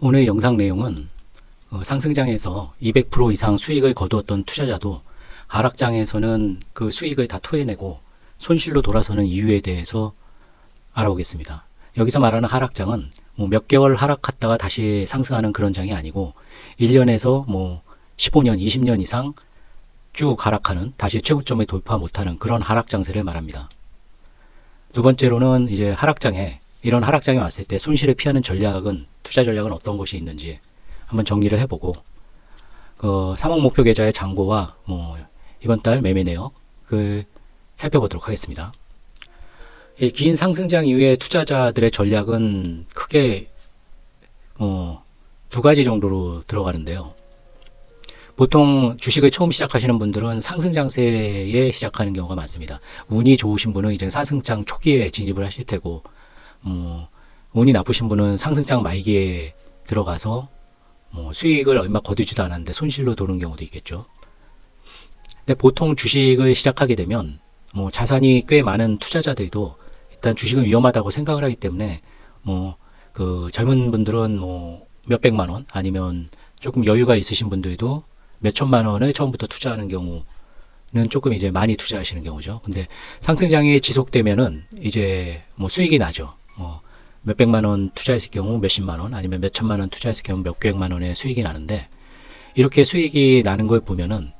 오늘 영상 내용은 어, 상승장에서 200% 이상 수익을 거두었던 투자자도 하락장에서는 그 수익을 다 토해내고 손실로 돌아서는 이유에 대해서 알아보겠습니다. 여기서 말하는 하락장은 뭐 몇 개월 하락했다가 다시 상승하는 그런 장이 아니고 1년에서 뭐 15년, 20년 이상 쭉 하락하는 다시 최고점에 돌파 못하는 그런 하락 장세를 말합니다. 두 번째로는 이제 하락장에 이런 하락장이 왔을 때 손실을 피하는 전략은 투자 전략은 어떤 것이 있는지 한번 정리를 해보고 그 사목 목표 계좌의 잔고와 뭐 이번 달 매매 내역 그 살펴보도록 하겠습니다. 이긴 상승장 이후에 투자자들의 전략은 크게 어, 두 가지 정도로 들어가는데요. 보통 주식을 처음 시작하시는 분들은 상승 장세에 시작하는 경우가 많습니다. 운이 좋으신 분은 이제 상승장 초기에 진입을 하실 테고, 뭐, 운이 나쁘신 분은 상승장 말기에 들어가서 뭐 수익을 얼마 거두지도 않았는데 손실로 도는 경우도 있겠죠. 근데 보통 주식을 시작하게 되면 뭐 자산이 꽤 많은 투자자들도 일단 주식은 위험하다고 생각을 하기 때문에 뭐 그 젊은 분들은 뭐 몇백만 원 아니면 조금 여유가 있으신 분들도 몇 천만 원을 처음부터 투자하는 경우는 조금 이제 많이 투자하시는 경우죠. 근데 상승장이 지속되면은 이제 뭐 수익이 나죠. 어, 몇백만 원 투자했을 경우 몇십만 원 아니면 몇천만 원 투자했을 경우 몇백만 원의 수익이 나는데 이렇게 수익이 나는 걸 보면은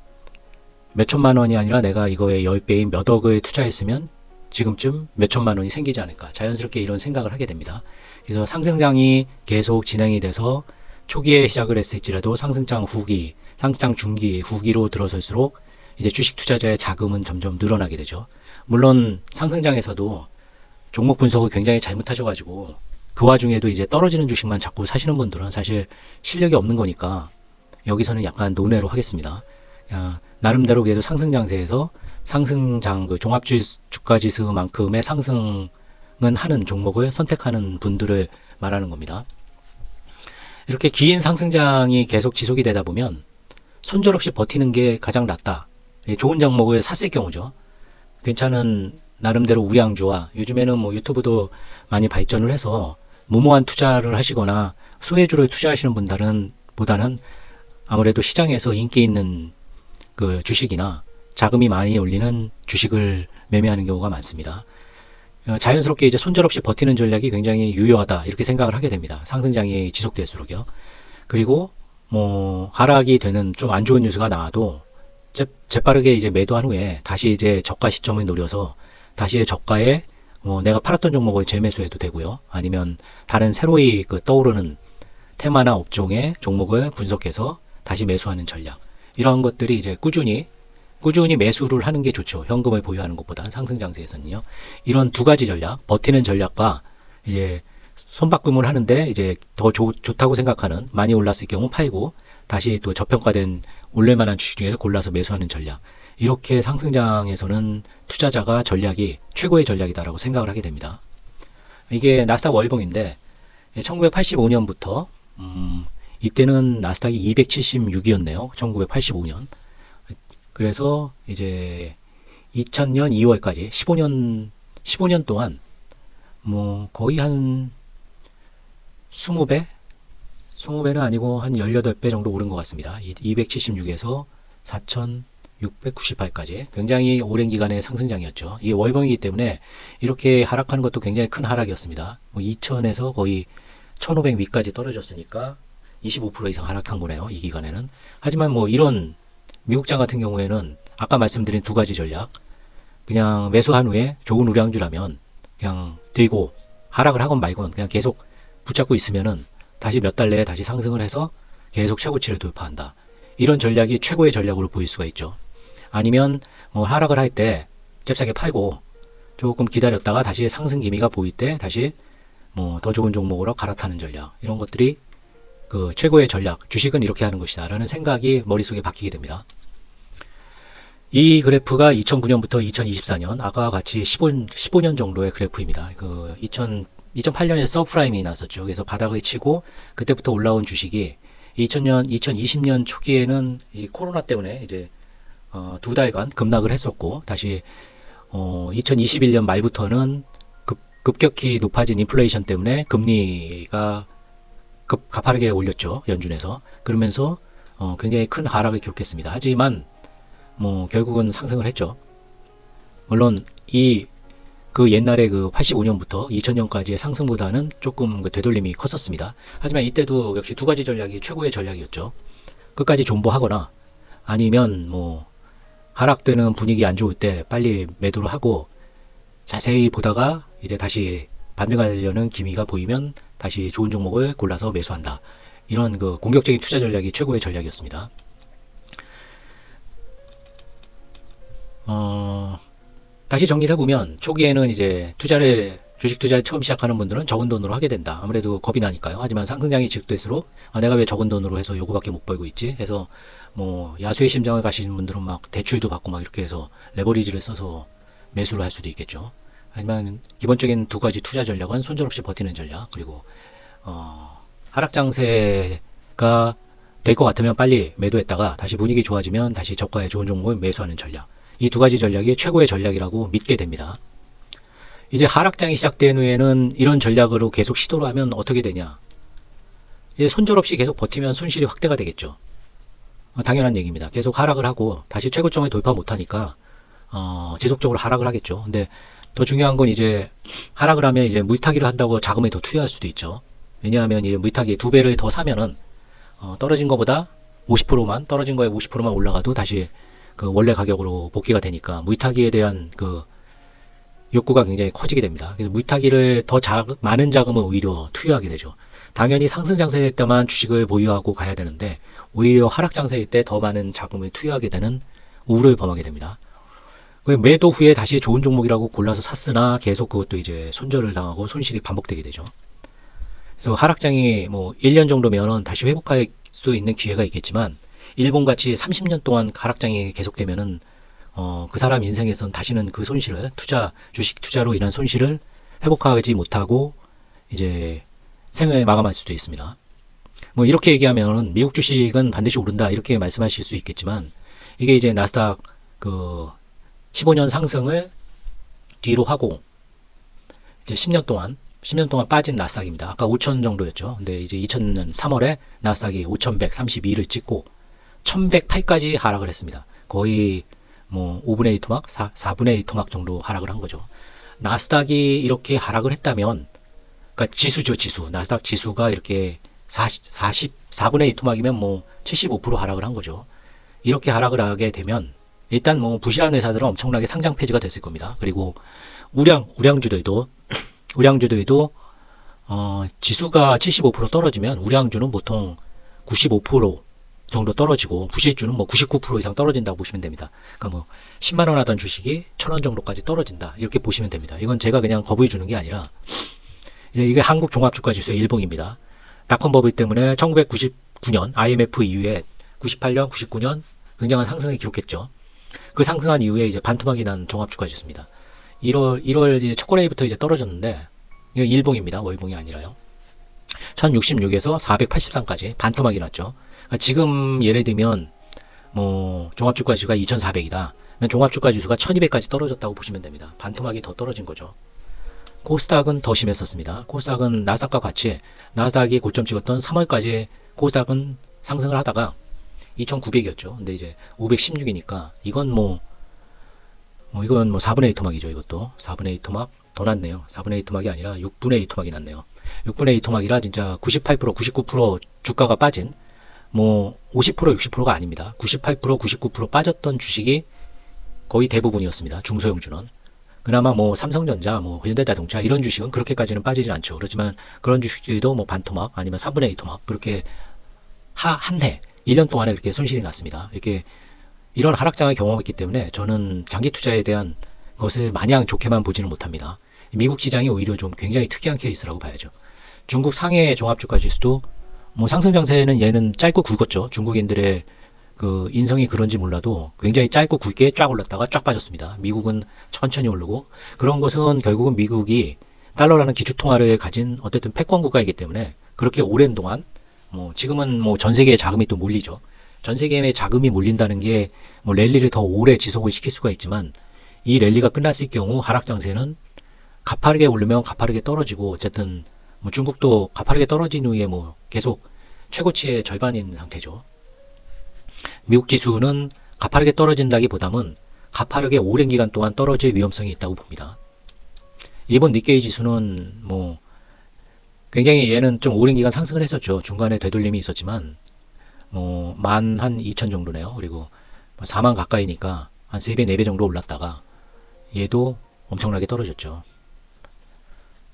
몇천만 원이 아니라 내가 이거의 10배인 몇 억을 투자했으면 지금쯤 몇천만 원이 생기지 않을까. 자연스럽게 이런 생각을 하게 됩니다. 그래서 상승장이 계속 진행이 돼서 초기에 시작을 했을지라도 상승장 후기, 상승장 중기, 후기로 들어설수록 이제 주식 투자자의 자금은 점점 늘어나게 되죠. 물론 상승장에서도 종목 분석을 굉장히 잘못하셔가지고 그 와중에도 이제 떨어지는 주식만 자꾸 사시는 분들은 사실 실력이 없는 거니까 여기서는 약간 논외로 하겠습니다. 야, 나름대로 그래도 상승 장세에서 상승장 그 종합주 주가 지수만큼의 상승은 하는 종목을 선택하는 분들을 말하는 겁니다. 이렇게 긴 상승장이 계속 지속이 되다 보면 손절 없이 버티는 게 가장 낫다. 예, 좋은 종목을 샀을 경우죠. 괜찮은 나름대로 우량주와 요즘에는 뭐 유튜브도 많이 발전을 해서 무모한 투자를 하시거나 소외주를 투자하시는 분들은 보다는 아무래도 시장에서 인기 있는 그 주식이나 자금이 많이 올리는 주식을 매매하는 경우가 많습니다. 어, 자연스럽게 이제 손절 없이 버티는 전략이 굉장히 유효하다 이렇게 생각을 하게 됩니다. 상승장이 지속될수록요. 그리고 뭐 하락이 되는 좀 안 좋은 뉴스가 나와도 재, 재빠르게 이제 매도한 후에 다시 이제 저가 시점을 노려서 다시 저가에 뭐 내가 팔았던 종목을 재매수해도 되고요. 아니면 다른 새로이 그 떠오르는 테마나 업종의 종목을 분석해서 다시 매수하는 전략. 이런 것들이 이제 꾸준히 꾸준히 매수를 하는 게 좋죠. 현금을 보유하는 것보다는 상승 장세에서는요. 이런 두 가지 전략, 버티는 전략과 이제 손바꿈을 하는데 이제 더 좋, 좋다고 생각하는 많이 올랐을 경우 팔고 다시 또 저평가된 올릴만한 주식 중에서 골라서 매수하는 전략. 이렇게 상승장에서는 투자자가 전략이 최고의 전략이다라고 생각을 하게 됩니다. 이게 나스닥 월봉인데 1985년부터 음, 이때는 나스닥이 276이었네요. 1985년. 그래서 이제 2000년 2월까지 15년 15년 동안 뭐 거의 한 20배 20배는 아니고 한 18배 정도 오른 것 같습니다. 276에서 4698까지 굉장히 오랜 기간의 상승장이었죠. 이게 월봉이기 때문에 이렇게 하락하는 것도 굉장히 큰 하락이었습니다. 뭐 2000에서 거의 1500 위까지 떨어졌으니까 25% 이상 하락한 거네요. 이 기간에는. 하지만 뭐 이런 미국장 같은 경우에는 아까 말씀드린 두 가지 전략 그냥 매수한 후에 좋은 우량주라면 그냥 들고 하락을 하건 말건 그냥 계속 붙잡고 있으면은 다시 몇 달 내에 다시 상승을 해서 계속 최고치를 돌파한다. 이런 전략이 최고의 전략으로 보일 수가 있죠. 아니면 뭐 하락을 할 때 잽싸게 팔고 조금 기다렸다가 다시 상승 기미가 보일 때 다시 뭐 더 좋은 종목으로 갈아타는 전략 이런 것들이 그 최고의 전략 주식은 이렇게 하는 것이다 라는 생각이 머릿속에 박히게 됩니다. 이 그래프가 2009년부터 2024년 아까와 같이 15, 15년 정도의 그래프입니다. 그 2000, 2008년에 서프라임이 났었죠. 그래서 바닥을 치고 그때부터 올라온 주식이 2000년, 2020년 초기에는 이 코로나 때문에 이제 어, 두 달간 급락을 했었고 다시 어, 2021년 말부터는 급, 급격히 높아진 인플레이션 때문에 금리가 급 가파르게 올렸죠 연준에서 그러면서 어, 굉장히 큰 하락을 기록했습니다. 하지만 뭐 결국은 상승을 했죠. 물론 이 그 옛날에 그 85년부터 2000년까지의 상승보다는 조금 그 되돌림이 컸었습니다. 하지만 이때도 역시 두 가지 전략이 최고의 전략이었죠. 끝까지 존버하거나 아니면 뭐 하락되는 분위기 안 좋을 때 빨리 매도를 하고 자세히 보다가 이제 다시 반등하려는 기미가 보이면 다시 좋은 종목을 골라서 매수한다. 이런 그 공격적인 투자 전략이 최고의 전략이었습니다. 어, 다시 정리를 해보면 초기에는 이제 투자를 주식 투자를 처음 시작하는 분들은 적은 돈으로 하게 된다. 아무래도 겁이 나니까요. 하지만 상승장이 지속될수록 아, 내가 왜 적은 돈으로 해서 요거밖에 못 벌고 있지? 해서 뭐 야수의 심장을 가시는 분들은 막 대출도 받고 막 이렇게 해서 레버리지를 써서 매수를 할 수도 있겠죠. 하지만 기본적인 두 가지 투자 전략은 손절 없이 버티는 전략 그리고 어, 하락 장세가 될 것 같으면 빨리 매도했다가 다시 분위기 좋아지면 다시 저가에 좋은 종목을 매수하는 전략. 이 두 가지 전략이 최고의 전략이라고 믿게 됩니다. 이제 하락장이 시작된 후에는 이런 전략으로 계속 시도를 하면 어떻게 되냐? 손절 없이 계속 버티면 손실이 확대가 되겠죠. 어, 당연한 얘기입니다. 계속 하락을 하고 다시 최고점에 돌파 못하니까 어, 지속적으로 하락을 하겠죠. 근데 더 중요한 건 이제 하락을 하면 이제 물타기를 한다고 자금을 더 투여할 수도 있죠. 왜냐하면 이제 물타기 두 배를 더 사면은 어, 떨어진 것보다 50%만 떨어진 거에 50%만 올라가도 다시 그 원래 가격으로 복귀가 되니까 물타기에 대한 그 욕구가 굉장히 커지게 됩니다. 그래서 물타기를 더 자, 많은 자금을 오히려 투여하게 되죠. 당연히 상승 장세일 때만 주식을 보유하고 가야 되는데 오히려 하락 장세일 때 더 많은 자금을 투여하게 되는 우를 범하게 됩니다. 그 매도 후에 다시 좋은 종목이라고 골라서 샀으나 계속 그것도 이제 손절을 당하고 손실이 반복되게 되죠. 그래서 하락장이 뭐 1년 정도면은 다시 회복할 수 있는 기회가 있겠지만 일본 같이 30년 동안 하락장이 계속되면은 어, 그 사람 인생에선 다시는 그 손실을 투자 주식 투자로 인한 손실을 회복하지 못하고 이제 생을 마감할 수도 있습니다. 뭐 이렇게 얘기하면은 미국 주식은 반드시 오른다 이렇게 말씀하실 수 있겠지만 이게 이제 나스닥 그 15년 상승을 뒤로 하고 이제 10년 동안 10년 동안 빠진 나스닥입니다. 아까 5천 정도였죠. 근데 이제 2000년 3월에 나스닥이 5,132를 찍고 1,108까지 하락을 했습니다. 거의 뭐 5분의 2 토막, 4, 4분의 2 토막 정도 하락을 한 거죠. 나스닥이 이렇게 하락을 했다면, 그러니까 지수죠, 지수. 나스닥 지수가 이렇게 40, 40 4분의 2 토막이면 뭐 75% 하락을 한 거죠. 이렇게 하락을 하게 되면 일단 뭐 부실한 회사들은 엄청나게 상장 폐지가 됐을 겁니다. 그리고 우량 우량주들도 우량주들도 어, 지수가 75% 떨어지면 우량주는 보통 95% 정도 떨어지고 부실주는 뭐 99% 이상 떨어진다고 보시면 됩니다. 그러니까 뭐 10만 원 하던 주식이 1,000원 정도까지 떨어진다. 이렇게 보시면 됩니다. 이건 제가 그냥 거부해 주는 게 아니라 이제 이게 한국 종합주가 지수의 일봉입니다. 닷컴 버블 때문에 1999년 IMF 이후에 98년, 99년 굉장한 상승을 기록했죠. 그 상승한 이후에 이제 반토막이 난 종합주가 지수입니다. 1월 1월 이제 초코레이부터 이제 떨어졌는데 이거 일봉입니다. 월봉이 아니라요. 1066에서 483까지 반토막이 났죠. 그러니까 지금 예를 들면 뭐 종합주가 지수가 2,400이다. 그러면 종합주가 지수가 1,200까지 떨어졌다고 보시면 됩니다. 반토막이 더 떨어진 거죠. 코스닥은 더 심했었습니다. 코스닥은 나스닥과 같이 나스닥이 고점 찍었던 3월까지 코스닥은 상승을 하다가 2,900이었죠. 근데 이제 516이니까 이건 뭐, 뭐 이건 뭐 4분의 2 토막이죠. 이것도 4분의 2 토막 더 났네요. 4분의 2 토막이 아니라 6분의 2 토막이 났네요. 6분의 2 토막이라 진짜 98% 99% 주가가 빠진 뭐 50% 60%가 아닙니다. 98% 99% 빠졌던 주식이 거의 대부분이었습니다. 중소형주는. 그나마 뭐 삼성전자, 뭐 현대자동차 이런 주식은 그렇게까지는 빠지진 않죠. 그렇지만 그런 주식들도 뭐 반토막 아니면 4분의 2 토막 그렇게 하, 한 해, 1년 동안에 이렇게 손실이 났습니다. 이렇게 이런 하락장을 경험했기 때문에 저는 장기 투자에 대한 것을 마냥 좋게만 보지는 못합니다. 미국 시장이 오히려 좀 굉장히 특이한 케이스라고 봐야죠. 중국 상해 종합주가 지수도 뭐 상승 장세는 얘는 짧고 굵었죠. 중국인들의 그 인성이 그런지 몰라도 굉장히 짧고 굵게 쫙 올랐다가 쫙 빠졌습니다. 미국은 천천히 오르고 그런 것은 결국은 미국이 달러라는 기축통화를 가진 어쨌든 패권 국가이기 때문에 그렇게 오랜 동안 뭐 지금은 뭐 전 세계에 자금이 또 몰리죠. 전 세계에 자금이 몰린다는 게 뭐 랠리를 더 오래 지속을 시킬 수가 있지만 이 랠리가 끝났을 경우 하락 장세는 가파르게 오르면 가파르게 떨어지고 어쨌든 뭐 중국도 가파르게 떨어진 후에 뭐 계속 최고치의 절반인 상태죠. 미국 지수는 가파르게 떨어진다기보다는 가파르게 오랜 기간 동안 떨어질 위험성이 있다고 봅니다. 일본 니케이 지수는 뭐 굉장히 얘는 좀 오랜 기간 상승을 했었죠. 중간에 되돌림이 있었지만 뭐 만 한 2천 정도네요. 그리고 4만 가까이니까 한 3배, 4배 정도 올랐다가 얘도 엄청나게 떨어졌죠.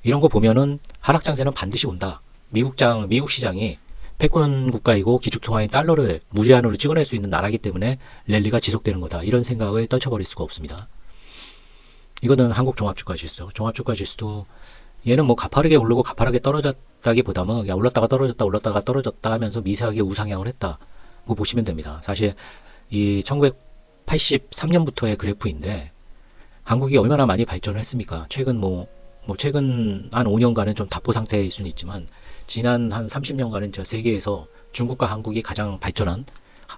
이런 거 보면은 하락 장세는 반드시 온다. 미국장, 미국 시장이 패권 국가이고 기축통화인 달러를 무제한으로 찍어낼 수 있는 나라기 때문에 랠리가 지속되는 거다. 이런 생각을 떨쳐버릴 수가 없습니다. 이거는 한국 종합주가 지수. 종합주가 지수도 얘는 뭐 가파르게 오르고 가파르게 떨어졌다기보다는 그냥 올랐다가 떨어졌다 올랐다가 떨어졌다 하면서 미세하게 우상향을 했다고 보시면 됩니다. 사실 이 1983년부터의 그래프인데 한국이 얼마나 많이 발전을 했습니까? 최근 뭐, 뭐 최근 한 5년간은 좀 답보 상태일 수는 있지만 지난 한 30년간은 저 세계에서 중국과 한국이 가장 발전한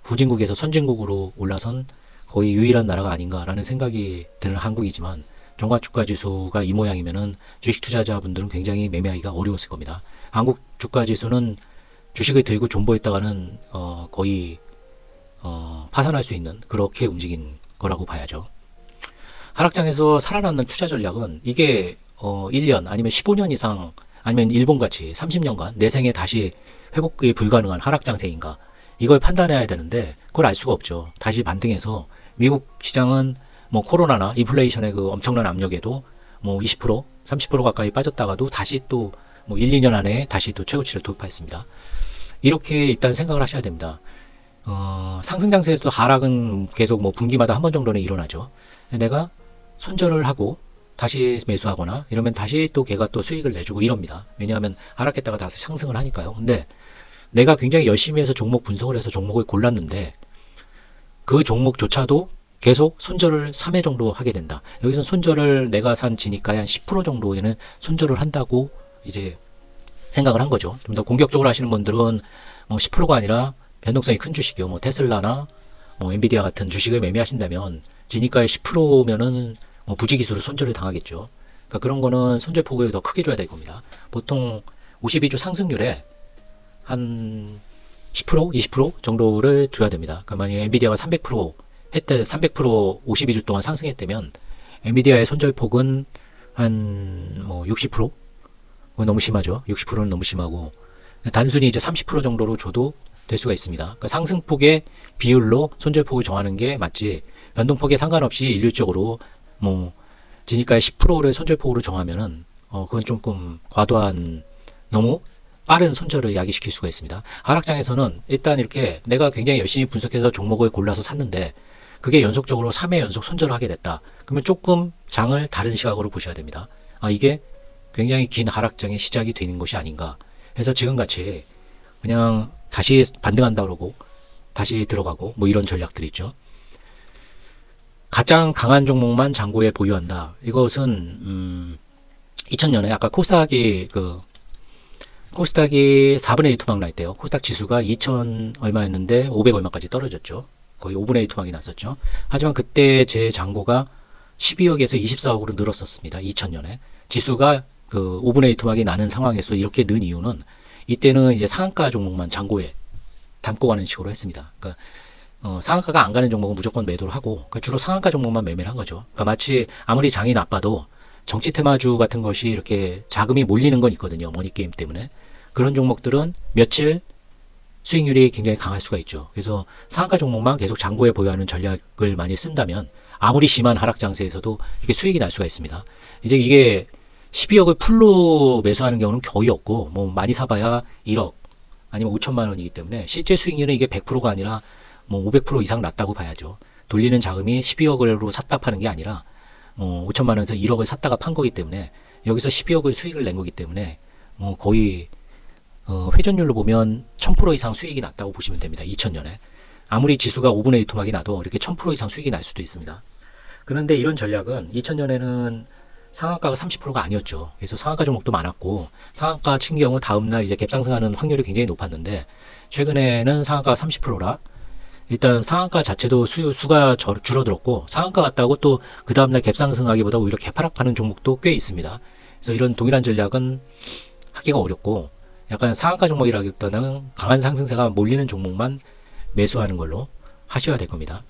후진국에서 선진국으로 올라선 거의 유일한 나라가 아닌가라는 생각이 드는 한국이지만 종가 주가 지수가 이 모양이면은 주식 투자자분들은 굉장히 매매하기가 어려웠을 겁니다. 한국 주가 지수는 주식을 들고 존버했다가는 어, 거의 어, 파산할 수 있는 그렇게 움직인 거라고 봐야죠. 하락장에서 살아남는 투자 전략은 이게 어, 1년 아니면 15년 이상 아니면 일본같이 30년간 내 생에 다시 회복이 불가능한 하락장세인가 이걸 판단해야 되는데 그걸 알 수가 없죠. 다시 반등해서 미국 시장은 뭐 코로나나 인플레이션의 그 엄청난 압력에도 뭐 20% 30% 가까이 빠졌다가도 다시 또 뭐 1, 2년 안에 다시 또 최고치를 돌파했습니다. 이렇게 일단 생각을 하셔야 됩니다. 어, 상승 장세에서도 하락은 계속 뭐 분기마다 한 번 정도는 일어나죠. 내가 손절을 하고 다시 매수하거나 이러면 다시 또 걔가 또 수익을 내주고 이럽니다. 왜냐하면 하락했다가 다시 상승을 하니까요. 근데 내가 굉장히 열심히 해서 종목 분석을 해서 종목을 골랐는데 그 종목조차도 계속 손절을 3회 정도 하게 된다. 여기서 손절을 내가 산 지니까의 한10% 정도에는 손절을 한다고 이제 생각을 한 거죠. 좀 더 공격적으로 하시는 분들은 뭐 10%가 아니라 변동성이 큰 주식이요. 뭐 테슬라나 뭐 엔비디아 같은 주식을 매매하신다면 지니까의 10%면은 뭐 부지기수로 손절을 당하겠죠. 그러니까 그런 거는 손절 폭을 더 크게 줘야 될 겁니다. 보통 52주 상승률에 한 10% 20% 정도를 줘야 됩니다. 그러니까 만약에 엔비디아가 300% 했대 300% 52주 동안 상승했다면 엔비디아의 손절 폭은 한 뭐 60%? 그건 너무 심하죠. 60%는 너무 심하고 단순히 이제 30% 정도로 줘도 될 수가 있습니다. 그러니까 상승폭의 비율로 손절폭을 정하는 게 맞지 변동폭에 상관없이 일률적으로 뭐 지니까의 10%를 손절폭으로 정하면은 어 그건 조금 과도한 너무 빠른 손절을 야기시킬 수가 있습니다. 하락장에서는 일단 이렇게 내가 굉장히 열심히 분석해서 종목을 골라서 샀는데 그게 연속적으로 3회 연속 손절을 하게 됐다. 그러면 조금 장을 다른 시각으로 보셔야 됩니다. 아 이게 굉장히 긴 하락장의 시작이 되는 것이 아닌가. 해서 지금같이 그냥 다시 반등한다 그러고 다시 들어가고 뭐 이런 전략들이 있죠. 가장 강한 종목만 잔고에 보유한다. 이것은 음 2000년에 아까 코스닥이 그 코스닥이 4분의 1 토막 날 때요. 코스닥 지수가 2000 얼마였는데 500 얼마까지 떨어졌죠. 거의 5분의 1 토막이 났었죠. 하지만 그때 제 잔고가 12억에서 24억으로 늘었었습니다. 2000년에. 지수가 그 5분의 1 토막이 나는 상황에서 이렇게 는 이유는 이때는 이제 상한가 종목만 잔고에 담고 가는 식으로 했습니다. 그러니까 어, 상한가가 안 가는 종목은 무조건 매도를 하고 그러니까 주로 상한가 종목만 매매를 한 거죠. 그러니까 마치 아무리 장이 나빠도 정치 테마주 같은 것이 이렇게 자금이 몰리는 건 있거든요. 머니 게임 때문에 그런 종목들은 며칠 수익률이 굉장히 강할 수가 있죠. 그래서 상한가 종목만 계속 잔고에 보유하는 전략을 많이 쓴다면 아무리 심한 하락 장세에서도 이게 수익이 날 수가 있습니다. 이제 이게 12억을 풀로 매수하는 경우는 거의 없고 뭐 많이 사봐야 1억 아니면 5천만 원이기 때문에 실제 수익률은 이게 100%가 아니라 뭐 500% 이상 낮다고 봐야죠. 돌리는 자금이 12억으로 샀다 파는 게 아니라 뭐 5천만 원에서 1억을 샀다가 판 거기 때문에 여기서 12억을 수익을 낸 거기 때문에 뭐 거의 어 회전율로 보면 1000% 이상 수익이 났다고 보시면 됩니다. 2000년에 아무리 지수가 5분의 1 토막이 나도 이렇게 1000% 이상 수익이 날 수도 있습니다. 그런데 이런 전략은 2000년에는 상한가가 30%가 아니었죠. 그래서 상한가 종목도 많았고 상한가 친 경우 다음날 이제 갭상승하는 확률이 굉장히 높았는데 최근에는 상한가가 30%라 일단 상한가 자체도 수, 수가 저- 줄어들었고 상한가 같다고 또 그 다음날 갭상승하기보다 오히려 개파락하는 종목도 꽤 있습니다. 그래서 이런 동일한 전략은 하기가 어렵고 약간 상한가 종목이라기보다는 강한 상승세가 몰리는 종목만 매수하는 걸로 하셔야 될 겁니다.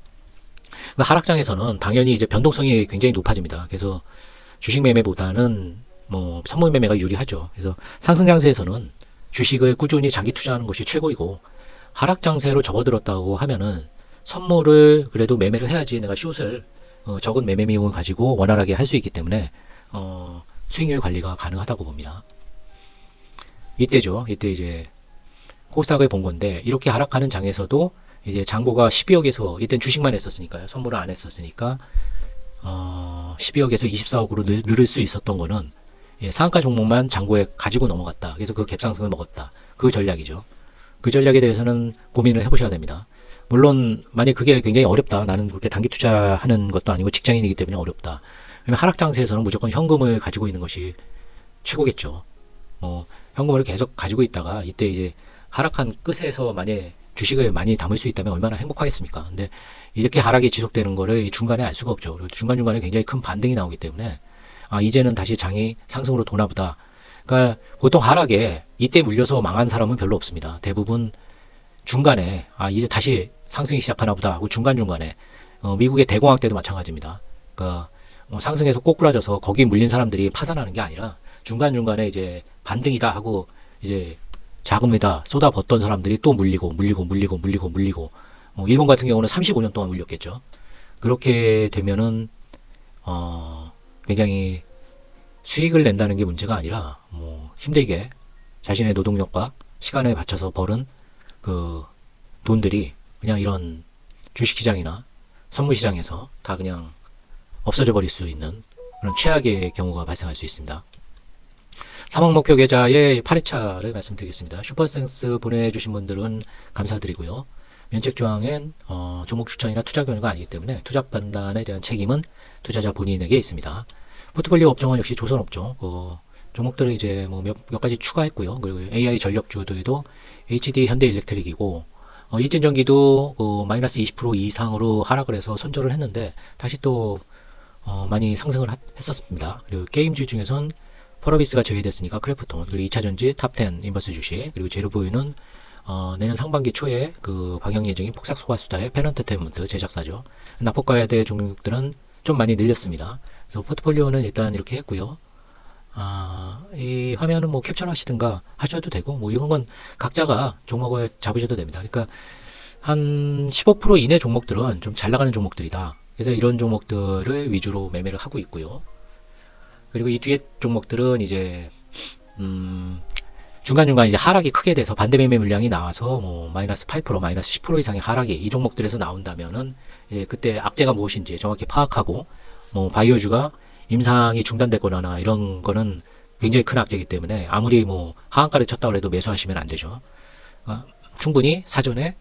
그 하락장에서는 당연히 이제 변동성이 굉장히 높아집니다. 그래서 주식 매매보다는 뭐 선물 매매가 유리하죠. 그래서 상승 장세에서는 주식을 꾸준히 장기 투자하는 것이 최고이고 하락 장세로 접어들었다고 하면은 선물을 그래도 매매를 해야지 내가 숏을 어, 적은 매매 비용을 가지고 원활하게 할 수 있기 때문에 어, 수익률 관리가 가능하다고 봅니다. 이때죠. 이때 이제 코스닥을 본 건데 이렇게 하락하는 장에서도 이제 장고가 12억에서 이땐 주식만 했었으니까요. 선물을 안 했었으니까 어, 12억에서 24억으로 늘, 늘을 수 있었던 거는 예, 상한가 종목만 장고에 가지고 넘어갔다. 그래서 그 갭상승을 먹었다. 그 전략이죠. 그 전략에 대해서는 고민을 해보셔야 됩니다. 물론 만약 그게 굉장히 어렵다. 나는 그렇게 단기 투자하는 것도 아니고 직장인이기 때문에 어렵다. 하락 장세에서는 무조건 현금을 가지고 있는 것이 최고겠죠. 뭐 현금을 계속 가지고 있다가 이때 이제 하락한 끝에서 만약 주식을 많이 담을 수 있다면 얼마나 행복하겠습니까? 근데 이렇게 하락이 지속되는 거를 이 중간에 알 수가 없죠. 중간중간에 굉장히 큰 반등이 나오기 때문에 아, 이제는 다시 장이 상승으로 도나 보다. 그러니까 보통 하락에 이때 물려서 망한 사람은 별로 없습니다. 대부분 중간에 아, 이제 다시 상승이 시작하나 보다 하고 중간중간에 어, 미국의 대공황 때도 마찬가지입니다. 그러니까 뭐 상승해서 꼬꾸라져서 거기 물린 사람들이 파산하는 게 아니라 중간중간에 이제 반등이다 하고 이제 자금에다 쏟아붓던 사람들이 또 물리고 물리고 물리고 물리고 물리고 뭐 일본 같은 경우는 35년 동안 물렸겠죠. 그렇게 되면은 어 굉장히 수익을 낸다는 게 문제가 아니라 뭐 힘들게 자신의 노동력과 시간을 바쳐서 벌은 그 돈들이 그냥 이런 주식시장이나 선물시장에서 다 그냥 없어져 버릴 수 있는 그런 최악의 경우가 발생할 수 있습니다. 사망 목표 계좌의 8회차를 말씀드리겠습니다. 슈퍼센스 보내주신 분들은 감사드리고요. 면책 조항엔 어, 종목 추천이나 투자 결과가 아니기 때문에 투자 판단에 대한 책임은 투자자 본인에게 있습니다. 포트폴리오 업종은 역시 조선 업종, 그 종목들을 이제 뭐 몇, 몇 가지 추가했고요. 그리고 AI 전력주들도 HD 현대일렉트릭이고 어, 일진전기도 그 마이너스 20% 이상으로 하락을 해서 손절을 했는데 다시 또 어, 많이 상승을 하- 했었습니다. 그리고 게임주 중에선 퍼러비스가 제외됐으니까 크래프톤 그리고 2차전지 탑10 인버스 주식 그리고 제로보이는 어, 내년 상반기 초에 그 방영 예정인 폭삭 소가수다의 페런터테인먼트 제작사죠. 납폭과에 종목들은 좀 많이 늘렸습니다. 그래서 포트폴리오는 일단 이렇게 했고요. 아, 이 화면은 뭐 캡처를 하시든가 하셔도 되고 뭐 이런 건 각자가 종목을 잡으셔도 됩니다. 그러니까 한 15% 이내 종목들은 좀 잘 나가는 종목들이다. 그래서 이런 종목들을 위주로 매매를 하고 있고요. 그리고 이 뒤에 종목들은 이제 음, 중간중간 이제 하락이 크게 돼서 반대 매매 물량이 나와서 뭐 마이너스 8% 마이너스 10% 이상의 하락이 이 종목들에서 나온다면은 이제 그때 악재가 무엇인지 정확히 파악하고 뭐 바이오주가 임상이 중단됐거나 이런 거는 굉장히 큰 악재이기 때문에 아무리 뭐 하한가를 쳤다 그래도 매수하시면 안 되죠. 어, 충분히 사전에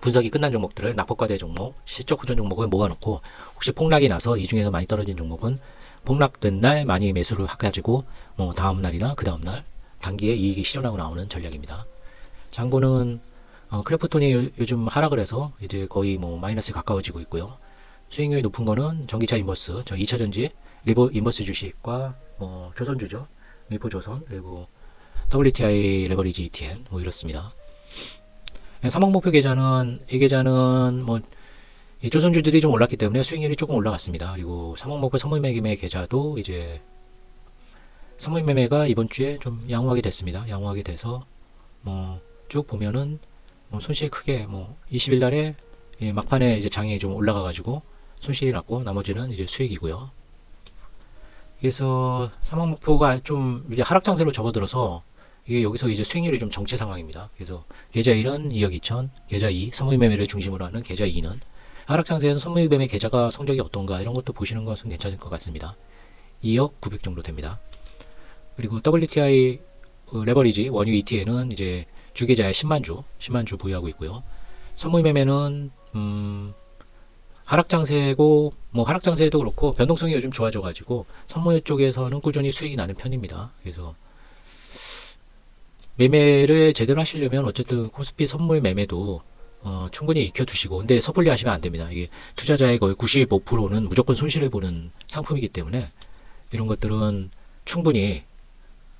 분석이 끝난 종목들을 낙폭과대 종목, 실적 후전 종목을 모아놓고 혹시 폭락이 나서 이 중에서 많이 떨어진 종목은 폭락된 날 많이 매수를 해가지고 뭐 다음 날이나 그 다음 날 단기에 이익이 실현하고 나오는 전략입니다. 장고는 어, 크래프톤이 요- 요즘 하락을 해서 이제 거의 뭐 마이너스에 가까워지고 있고요. 수익률이 높은 거는 전기차 인버스, 저 2차 전지 리버 인버스 주식과 뭐 조선주죠. 미포조선 그리고 WTI 레버리지 ETN 뭐 이렇습니다. 사망 목표 계좌는 이 계좌는 뭐이 조선주들이 좀 올랐기 때문에 수익률이 조금 올라갔습니다. 그리고 사망 목표 선물 매매 계좌도 이제 선물 매매가 이번 주에 좀 양호하게 됐습니다. 양호하게 돼서 뭐 쭉 보면은 뭐 손실이 크게 뭐 20일 날에 예, 막판에 이제 장이 좀 올라가 가지고 손실이 났고 나머지는 이제 수익이고요. 그래서 사망 목표가 좀 이제 하락 장세로 접어들어서 이게 여기서 이제 수익률이 좀 정체 상황입니다. 그래서 계좌 1은 2억 2천, 계좌 2 선물 매매를 중심으로 하는 계좌 2는 하락 장세에서 선물 매매 계좌가 성적이 어떤가 이런 것도 보시는 것은 괜찮을 것 같습니다. 2억 900 정도 됩니다. 그리고 WTI 어, 레버리지 원유 ETN은 이제 주계좌에 10만 주, 10만 주 보유하고 있고요. 선물 매매는 음, 하락 장세고 뭐 하락 장세도 그렇고 변동성이 요즘 좋아져 가지고 선물 쪽에서는 꾸준히 수익이 나는 편입니다. 그래서 매매를 제대로 하시려면 어쨌든 코스피 선물 매매도 어, 충분히 익혀두시고 근데 섣불리 하시면 안 됩니다. 이게 투자자의 거의 95%는 무조건 손실을 보는 상품이기 때문에 이런 것들은 충분히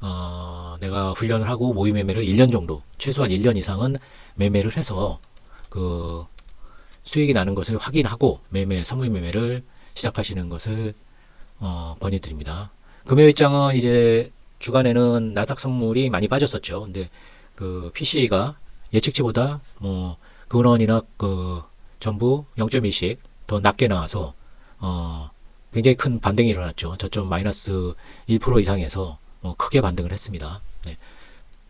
어, 내가 훈련을 하고 모의 매매를 1년 정도, 최소한 1년 이상은 매매를 해서 그 수익이 나는 것을 확인하고 매매, 선물 매매를 시작하시는 것을 어, 권유드립니다. 금요일장은 이제 주간에는 나스닥 선물이 많이 빠졌었죠. 근데 그 PC가 예측치보다 뭐 근원이나 그 전부 0.1씩 더 낮게 나와서 어 굉장히 큰 반등이 일어났죠. 저점 마이너스 1% 이상에서 어, 크게 반등을 했습니다. 네.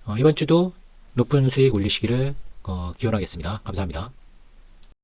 어, 이번 주도 높은 수익 올리시기를 어, 기원하겠습니다. 감사합니다.